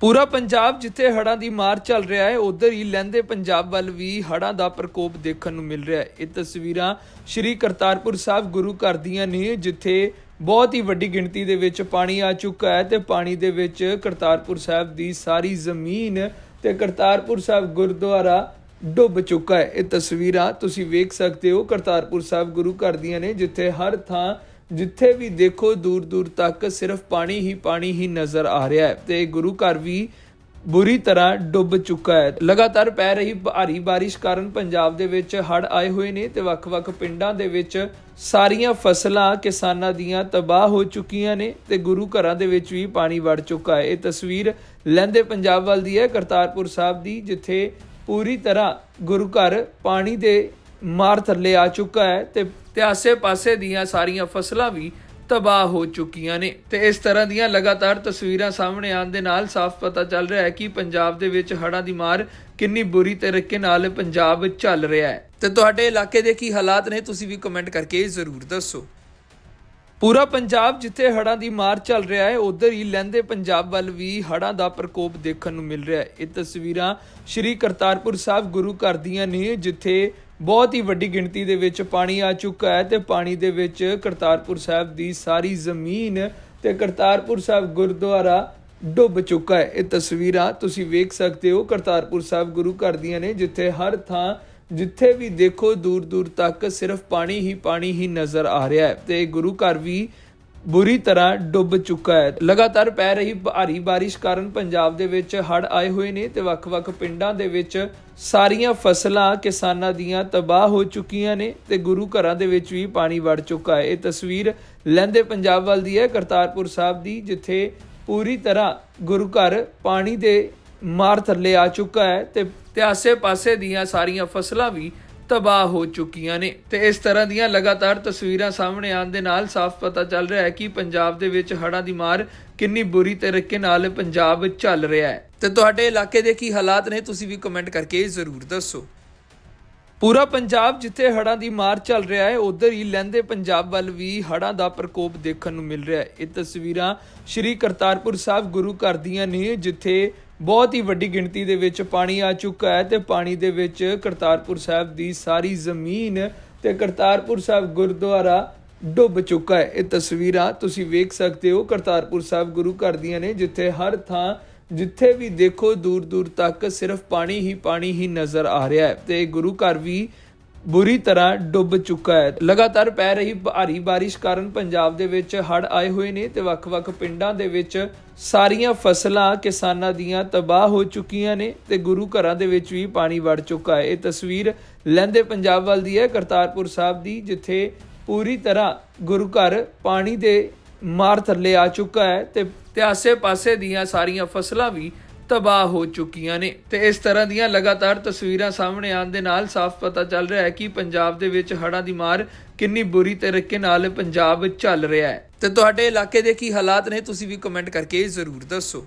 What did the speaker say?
ਪੂਰਾ ਪੰਜਾਬ ਜਿੱਥੇ ਹੜ੍ਹਾਂ ਦੀ ਮਾਰ ਚੱਲ ਰਿਹਾ ਹੈ, ਉਧਰ ਹੀ ਲਹਿੰਦੇ ਪੰਜਾਬ ਵੱਲ ਵੀ ਹੜ੍ਹਾਂ ਦਾ ਪ੍ਰਕੋਪ ਦੇਖਣ ਨੂੰ ਮਿਲ ਰਿਹਾ ਹੈ। ਇਹ ਤਸਵੀਰਾਂ ਸ਼੍ਰੀ ਕਰਤਾਰਪੁਰ ਸਾਹਿਬ ਗੁਰੂ ਘਰ ਦੀਆਂ ਨੇ, ਜਿੱਥੇ ਬਹੁਤ ਹੀ ਵੱਡੀ ਗਿਣਤੀ ਦੇ ਵਿੱਚ ਪਾਣੀ ਆ ਚੁੱਕਾ ਹੈ ਤੇ ਪਾਣੀ ਦੇ ਵਿੱਚ ਕਰਤਾਰਪੁਰ ਸਾਹਿਬ ਦੀ ਸਾਰੀ ਜ਼ਮੀਨ ਤੇ ਕਰਤਾਰਪੁਰ ਸਾਹਿਬ ਗੁਰਦੁਆਰਾ ਡੁੱਬ ਚੁੱਕਾ ਹੈ। ਇਹ ਤਸਵੀਰਾਂ ਤੁਸੀਂ ਵੇਖ ਸਕਦੇ ਹੋ, ਕਰਤਾਰਪੁਰ ਸਾਹਿਬ ਗੁਰੂ ਘਰ ਦੀਆਂ ਨੇ, ਜਿੱਥੇ ਹਰ ਥਾਂ ਜਿੱਥੇ ਵੀ ਦੇਖੋ ਦੂਰ ਦੂਰ ਤੱਕ ਸਿਰਫ ਪਾਣੀ ਹੀ ਪਾਣੀ ਹੀ ਨਜ਼ਰ ਆ ਰਿਹਾ ਹੈ ਤੇ ਗੁਰੂ ਘਰ ਵੀ ਬੁਰੀ ਤਰ੍ਹਾਂ ਡੁੱਬ ਚੁੱਕਾ ਹੈ। ਲਗਾਤਾਰ ਪੈ ਰਹੀ ਭਾਰੀ ਬਾਰਿਸ਼ ਕਾਰਨ ਪੰਜਾਬ ਦੇ ਵਿੱਚ ਹੜ੍ਹ ਆਏ ਹੋਏ ਨੇ ਤੇ ਵੱਖ-ਵੱਖ ਪਿੰਡਾਂ ਦੇ ਵਿੱਚ ਸਾਰੀਆਂ ਫਸਲਾਂ ਕਿਸਾਨਾਂ ਦੀਆਂ ਤਬਾਹ ਹੋ ਚੁੱਕੀਆਂ ਨੇ ਤੇ ਗੁਰੂ ਘਰਾਂ ਦੇ ਵਿੱਚ ਵੀ ਪਾਣੀ ਵੜ ਚੁੱਕਾ ਹੈ। ਇਹ ਤਸਵੀਰ ਲੈਂਦੇ ਪੰਜਾਬ ਵੱਲ ਦੀ ਹੈ। ਕਰਤਾਰਪੁਰ ਸਾਹਿਬ ਦੀ, ਜਿੱਥੇ ਪੂਰੀ ਤਰ੍ਹਾਂ ਗੁਰੂ ਘਰ ਪਾਣੀ ਦੇ ਮਾਰ ਥੱਲੇ ਆ ਚੁੱਕਾ ਹੈ ਤੇ ਤੇ ਆਸੇ-ਪਾਸੇ ਦੀਆਂ ਸਾਰੀਆਂ ਫਸਲਾਂ ਵੀ ਤਬਾਹ ਹੋ ਚੁੱਕੀਆਂ ਨੇ। ਤੇ ਇਸ ਤਰ੍ਹਾਂ ਦੀਆਂ ਲਗਾਤਾਰ ਤਸਵੀਰਾਂ ਸਾਹਮਣੇ ਆਉਣ ਦੇ ਨਾਲ ਸਾਫ਼ ਪਤਾ ਚੱਲ ਰਿਹਾ ਹੈ ਕਿ ਪੰਜਾਬ ਦੇ ਵਿੱਚ ਹੜ੍ਹਾਂ ਦੀ ਮਾਰ ਕਿੰਨੀ ਬੁਰੀ ਤਰੀਕੇ ਨਾਲ ਪੰਜਾਬ ਚੱਲ ਰਿਹਾ ਹੈ। ਤੇ ਤੁਹਾਡੇ ਇਲਾਕੇ ਦੇ ਕੀ ਹਾਲਾਤ ਨੇ ਤੁਸੀਂ ਵੀ ਕਮੈਂਟ ਕਰਕੇ ਜ਼ਰੂਰ ਦੱਸੋ। ਪੂਰਾ ਪੰਜਾਬ ਜਿੱਥੇ ਹੜ੍ਹਾਂ ਦੀ ਮਾਰ ਚੱਲ ਰਿਹਾ ਹੈ, ਉਧਰ ਹੀ ਲਹਿੰਦੇ ਪੰਜਾਬ ਵੱਲ ਵੀ ਹੜ੍ਹਾਂ ਦਾ ਪ੍ਰਕੋਪ ਦੇਖਣ ਨੂੰ ਮਿਲ ਰਿਹਾ ਹੈ। ਇਹ ਤਸਵੀਰਾਂ ਸ਼੍ਰੀ ਕਰਤਾਰਪੁਰ ਸਾਹਿਬ ਗੁਰੂ ਘਰ ਦੀਆਂ ਨੇ, ਜਿੱਥੇ ਬਹੁਤ ਹੀ ਵੱਡੀ ਗਿਣਤੀ ਦੇ ਵਿੱਚ ਪਾਣੀ ਆ ਚੁੱਕਾ ਹੈ ਤੇ ਪਾਣੀ ਦੇ ਵਿੱਚ ਕਰਤਾਰਪੁਰ ਸਾਹਿਬ ਦੀ ਸਾਰੀ ਜ਼ਮੀਨ ਤੇ ਕਰਤਾਰਪੁਰ ਸਾਹਿਬ ਗੁਰਦੁਆਰਾ ਡੁੱਬ ਚੁੱਕਾ ਹੈ। ਇਹ ਤਸਵੀਰਾਂ ਤੁਸੀਂ ਵੇਖ ਸਕਦੇ ਹੋ। ਕਰਤਾਰਪੁਰ ਸਾਹਿਬ ਗੁਰੂ ਘਰ ਦੀਆਂ ਨੇ, ਜਿੱਥੇ ਹਰ ਥਾਂ, ਜਿੱਥੇ ਵੀ ਦੇਖੋ ਦੂਰ ਦੂਰ ਤੱਕ ਸਿਰਫ ਪਾਣੀ ਹੀ ਪਾਣੀ ਹੀ ਨਜ਼ਰ ਆ ਰਿਹਾ ਹੈ। ਤੇ ਗੁਰੂ ਘਰ ਵੀ ਬੁਰੀ ਤਰ੍ਹਾਂ ਡੁੱਬ ਚੁੱਕਾ ਹੈ। ਲਗਾਤਾਰ ਪੈ ਰਹੀ ਭਾਰੀ ਬਾਰਿਸ਼ ਕਾਰਨ ਪੰਜਾਬ ਦੇ ਵਿੱਚ ਹੜ੍ਹ ਆਏ ਹੋਏ ਨੇ ਤੇ ਵੱਖ-ਵੱਖ ਪਿੰਡਾਂ ਦੇ ਵਿੱਚ ਸਾਰੀਆਂ ਫਸਲਾਂ ਕਿਸਾਨਾਂ ਦੀਆਂ ਤਬਾਹ ਹੋ ਚੁੱਕੀਆਂ ਨੇ ਤੇ ਗੁਰੂ ਘਰਾਂ ਦੇ ਵਿੱਚ ਵੀ ਪਾਣੀ ਵੜ ਚੁੱਕਾ ਹੈ। ਇਹ ਤਸਵੀਰ ਲੈਂਦੇ ਪੰਜਾਬ ਵੱਲ ਦੀ ਹੈ। ਕਰਤਾਰਪੁਰ ਸਾਹਿਬ ਦੀ, ਜਿੱਥੇ ਪੂਰੀ ਤਰ੍ਹਾਂ ਗੁਰੂ ਘਰ ਪਾਣੀ ਦੇ ਮਾਰ ਥੱਲੇ ਆ ਚੁੱਕਾ ਹੈ ਤੇ ਤੇ ਆਸੇ-ਪਾਸੇ ਦੀਆਂ ਸਾਰੀਆਂ ਫਸਲਾਂ ਵੀ ਤਬਾਹ ਹੋ ਚੁੱਕੀਆਂ ਨੇ। ਤੇ ਇਸ ਤਰ੍ਹਾਂ ਦੀਆਂ ਲਗਾਤਾਰ ਤਸਵੀਰਾਂ ਸਾਹਮਣੇ ਆਉਣ ਦੇ ਨਾਲ ਸਾਫ਼ ਪਤਾ ਚੱਲ ਰਿਹਾ ਹੈ ਕਿ ਪੰਜਾਬ ਦੇ ਵਿੱਚ ਹੜ੍ਹਾਂ ਦੀ ਮਾਰ ਕਿੰਨੀ ਬੁਰੀ ਤਰੀਕੇ ਨਾਲ ਪੰਜਾਬ ਚੱਲ ਰਿਹਾ ਹੈ। ਤੇ ਤੁਹਾਡੇ ਇਲਾਕੇ ਦੇ ਕੀ ਹਾਲਾਤ ਨੇ ਤੁਸੀਂ ਵੀ ਕਮੈਂਟ ਕਰਕੇ ਜ਼ਰੂਰ ਦੱਸੋ। ਪੂਰਾ ਪੰਜਾਬ ਜਿੱਥੇ ਹੜ੍ਹਾਂ ਦੀ ਮਾਰ ਚੱਲ ਰਿਹਾ ਹੈ, ਉਧਰ ਹੀ ਲਹਿੰਦੇ ਪੰਜਾਬ ਵੱਲ ਵੀ ਹੜ੍ਹਾਂ ਦਾ ਪ੍ਰਕੋਪ ਦੇਖਣ ਨੂੰ ਮਿਲ ਰਿਹਾ ਹੈ। ਇਹ ਤਸਵੀਰਾਂ ਸ਼੍ਰੀ ਕਰਤਾਰਪੁਰ ਸਾਹਿਬ ਗੁਰੂ ਘਰ ਦੀਆਂ ਨੇ, ਜਿੱਥੇ ਬਹੁਤ ਹੀ ਵੱਡੀ ਗਿਣਤੀ ਦੇ ਵਿੱਚ ਪਾਣੀ ਆ ਚੁੱਕਾ ਹੈ ਤੇ ਪਾਣੀ ਦੇ ਵਿੱਚ ਕਰਤਾਰਪੁਰ ਸਾਹਿਬ ਦੀ ਸਾਰੀ ਜ਼ਮੀਨ ਤੇ ਕਰਤਾਰਪੁਰ ਸਾਹਿਬ ਗੁਰਦੁਆਰਾ ਡੁੱਬ ਚੁੱਕਾ ਹੈ। ਇਹ ਤਸਵੀਰਾਂ ਤੁਸੀਂ ਵੇਖ ਸਕਦੇ ਹੋ। ਕਰਤਾਰਪੁਰ ਸਾਹਿਬ ਗੁਰੂ ਘਰ ਦੀਆਂ ਨੇ, ਜਿੱਥੇ ਹਰ ਥਾਂ, ਜਿੱਥੇ ਵੀ ਦੇਖੋ ਦੂਰ ਦੂਰ ਤੱਕ ਸਿਰਫ ਪਾਣੀ ਹੀ ਪਾਣੀ ਹੀ ਨਜ਼ਰ ਆ ਰਿਹਾ ਹੈ। ਤੇ ਗੁਰੂ ਘਰ ਵੀ ਬੁਰੀ ਤਰ੍ਹਾਂ ਡੁੱਬ ਚੁੱਕਾ ਹੈ। ਲਗਾਤਾਰ ਪੈ ਰਹੀ ਭਾਰੀ ਬਾਰਿਸ਼ ਕਾਰਨ ਪੰਜਾਬ ਦੇ ਵਿੱਚ ਹੜ੍ਹ ਆਏ ਹੋਏ ਨੇ ਤੇ ਵੱਖ-ਵੱਖ ਪਿੰਡਾਂ ਦੇ ਵਿੱਚ ਸਾਰੀਆਂ ਫਸਲਾਂ ਕਿਸਾਨਾਂ ਦੀਆਂ ਤਬਾਹ ਹੋ ਚੁੱਕੀਆਂ ਨੇ ਤੇ ਗੁਰੂ ਘਰਾਂ ਦੇ ਵਿੱਚ ਵੀ ਪਾਣੀ ਵੜ ਚੁੱਕਾ ਹੈ। ਇਹ ਤਸਵੀਰ ਲੈਂਦੇ ਪੰਜਾਬ ਵੱਲ ਦੀ ਹੈ। ਕਰਤਾਰਪੁਰ ਸਾਹਿਬ ਦੀ, ਜਿੱਥੇ ਪੂਰੀ ਤਰ੍ਹਾਂ ਗੁਰੂ ਘਰ ਪਾਣੀ ਦੇ ਮਾਰ ਥੱਲੇ ਆ ਚੁੱਕਾ ਹੈ ਤੇ ਤੇ ਆਸੇ-ਪਾਸੇ ਦੀਆਂ ਸਾਰੀਆਂ ਫਸਲਾਂ ਵੀ ਤਬਾਹ ਹੋ ਚੁੱਕੀਆਂ ਨੇ। ਤੇ ਇਸ ਤਰ੍ਹਾਂ ਦੀਆਂ ਲਗਾਤਾਰ ਤਸਵੀਰਾਂ ਸਾਹਮਣੇ ਆਉਣ ਦੇ ਨਾਲ ਸਾਫ਼ ਪਤਾ ਚੱਲ ਰਿਹਾ ਹੈ ਕਿ ਪੰਜਾਬ ਦੇ ਵਿੱਚ ਹੜ੍ਹਾਂ ਦੀ ਮਾਰ ਕਿੰਨੀ ਬੁਰੀ ਤਰੀਕੇ ਨਾਲ ਪੰਜਾਬ ਚੱਲ ਰਿਹਾ ਹੈ। ਤੇ ਤੁਹਾਡੇ ਇਲਾਕੇ ਦੇ ਕੀ ਹਾਲਾਤ ਨੇ, ਤੁਸੀਂ ਵੀ ਕਮੈਂਟ ਕਰਕੇ ਜ਼ਰੂਰ ਦੱਸੋ।